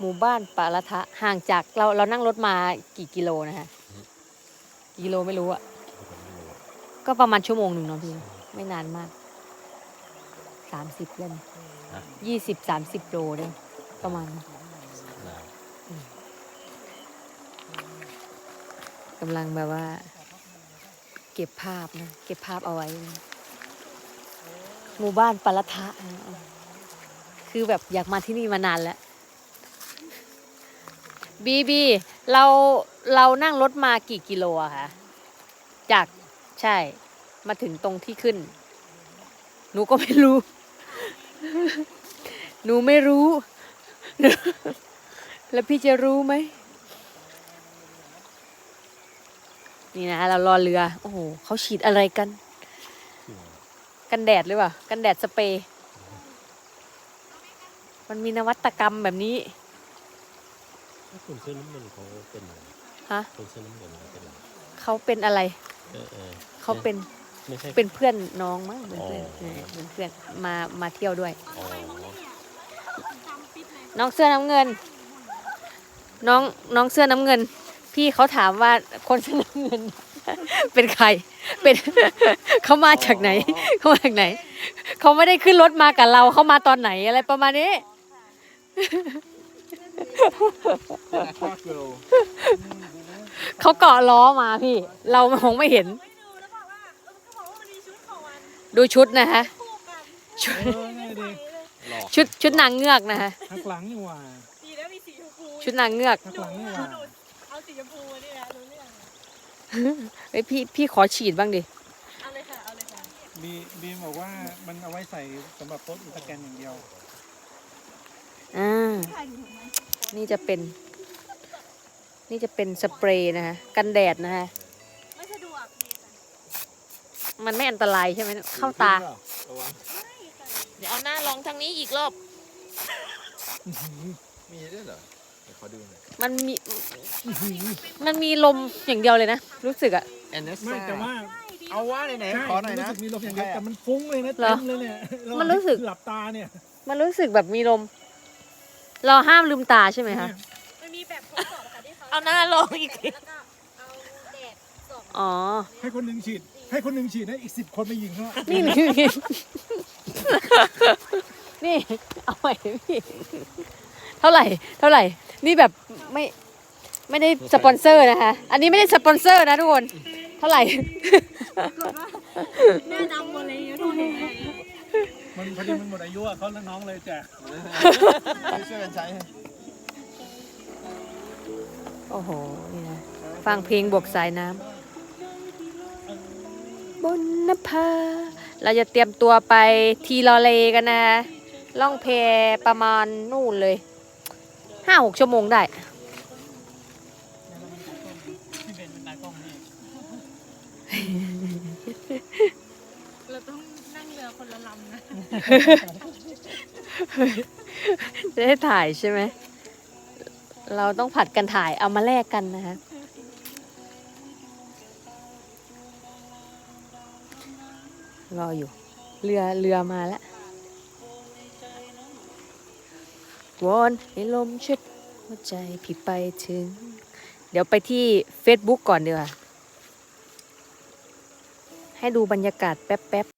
หมู่บ้านปาละทะห่างจากเราเรานั่งรถมากี่กิโลนะฮะกี่กิโลไม่รู้อะก็ประมาณชั่วโมงหนึ่งเนาะพี่ไม่นานมากสามสิบเล่มฮะยี่สิบสามสิบโลเลยประมาณกำลังแบบว่า เก็บภาพนะเก็บภาพเอาไว้นะหมู่บ้านปาละทะนะคือแบบอยากมาที่นี่มานานแล้ว บีบีเราเรานั่งรถมากี่กิโลอะคะจากใช่ มาถึงตรงที่ขึ้น หนูก็ไม่รู้ หนูไม่รู้ แล้วพี่จะรู้ไหมนี่นะเรารอเรือ โอ้โหเขาฉีดอะไรกัน กันแดดหรือเปล่า กันแดดสเปรย์มันมีนวัตกรรมแบบนี้ ถ้าคนเสื้อน้ำเงินเขาเป็นอะไรฮะคนเสื้อน้ำเงินเขาเป็นอะไรเขาเป็นอะไร เออเออเขาเป็นไม่ใช่ เป็นเพื่อนน้องมั้งเป็นเพื่อนอ๋อ เออเป็นเพื่อนมามาเที่ยวด้วย อ๋อน้องเสื้อน้ำเงิน น้องน้องเสื้อน้ำเงิน พี่เขาถามว่าคนเสื้อน้ำเงิน เป็นใคร เป็น เขามาจากไหน เขามาจากไหน เขาไม่ได้ขึ้นรถมากับเราเขามาตอนไหนอะไรประมาณนี้ เขาเกาะล้อมาพี่ เรามองไม่เห็นไม่ดูแล้วบอกว่าเออก็บอกว่ามันมีชุดของมันดูชุดนะคะคู่กันชุดเออไงดิหลอกชุดชุดนางเงือกนะคะหักหลังนี่หว่าดีแล้วมีสีชมพูชุดนางเงือกหักหลังนี่หว่าเอาสีชมพูนี่นะรู้เรื่องเฮ้ยพี่พี่ขอฉีดบ้างดิเอาเลยค่ะเอาเลยค่ะบีบีมบอกว่ามันเอาไว้ใส่สำหรับโพสต์อินสตาแกรมอย่างเดียว อ่า นี่จะเป็น นี่จะเป็นสเปรย์นะคะกันแดดนะคะไม่สะดวกดีค่ะมันไม่อันตรายใช่ไหมเข้าตาระวังเดี๋ยวเอาหน้าลองทางนี้อีกรอบ มีด้วยเหรอเดี๋ยวขอดูหน่อยมันมี มันมีลมอย่างเดียวเลยนะ รู้สึกอะ แอนเนสไม่แต่ว่าเอาว่าไหนใช่ๆขอหน่อยรู้นะสึกมีลมอย่างเดียวแต่มันฟุ้งเลยนะเหรอเต็มเลยเนี่ยมันรู้สึก หลับตาเนี่ย มันรู้สึกแบบมีลม เราห้ามลืมตาใช่ไหมคะ มันมีแบบทดสอบค่ะที่เขาเอาหน้าลงอีกที แล้วก็เอาแดดส่องอ๋อ ให้คนหนึ่งฉีด ให้คนหนึ่งฉีดให้อีกสิบคนไปยิงเขานี่นี่นี่นี่ เอาใหม่พี่ เท่าไหร่ เท่าไหร่ นี่แบบไม่ไม่ได้สปอนเซอร์นะคะ อันนี้ไม่ได้สปอนเซอร์นะทุกคน เท่าไหร่ หน้าดำหมดเลยเยอะทุกคน มันพอดีมันหมดอายุอะเขาแล้วน้องเลยแจกช่วยกันใช้โอ้โหนี่นะฟังเพลงบวกสายน้ำบนนภาเราจะเตรียมตัวไปทีลอเลกันนะ ล่องแพประมาณนู่นเลยห้าหกชั่วโมงได้ พี่เบนเป็นนายกล้องนี่ เราต้องนั่งเรือคน ลำนะจะได้ถ่ายใช่ไหม เราต้องผัดกันถ่ายเอามาแลกกันนะคะรออยู่ เรือเรือมาแล้ววอนให้ลมช่วยหัวใจพี่ไปถึง เดี๋ยวไปที่ Facebook ก่อนดีกว่าให้ดูบรรยากาศแป๊บๆ